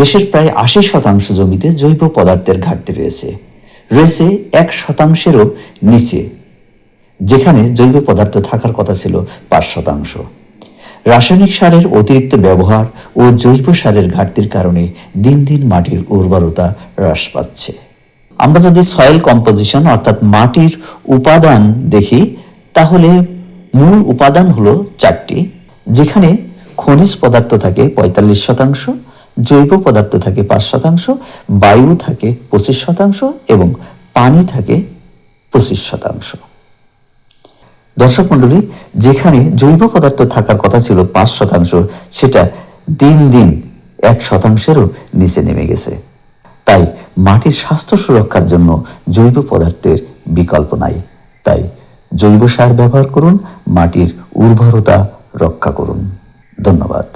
দেশের প্রায় আশি শতাংশ জমিতে জৈব পদার্থের ঘাটতি রয়েছে। রয়েছে এক শতাংশেরও নিচে, যেখানে জৈব পদার্থ থাকার কথা ছিল পাঁচ শতাংশ। রাসায়নিক সারের অতিরিক্ত ব্যবহার ও জৈব সারের ঘাটতির কারণে দিন দিন মাটির উর্বরতা হ্রাস পাচ্ছে। আমরা যদি সয়েল কম্পোজিশন অর্থাৎ মাটির উপাদান দেখি, তাহলে মূল উপাদান হলো চারটি, যেখানে খনিজ পদার্থ থাকে পঁয়তাল্লিশ শতাংশ জৈব পদার্থ থাকে পাঁচ শতাংশ, বায়ু থাকে পঁচিশ শতাংশ এবং পানি থাকে পঁচিশ শতাংশ। দর্শক মণ্ডলী, যেখানে জৈব পদার্থ থাকার কথা ছিল পাঁচ শতাংশ, সেটা দিন দিন এক শতাংশেরও নিচে নেমে গেছে। তাই মাটির স্বাস্থ্য সুরক্ষার জন্য জৈব পদার্থের বিকল্প নাই। তাই জৈব সার ব্যবহার করুন, মাটির উর্বরতা রক্ষা করুন। ধন্যবাদ।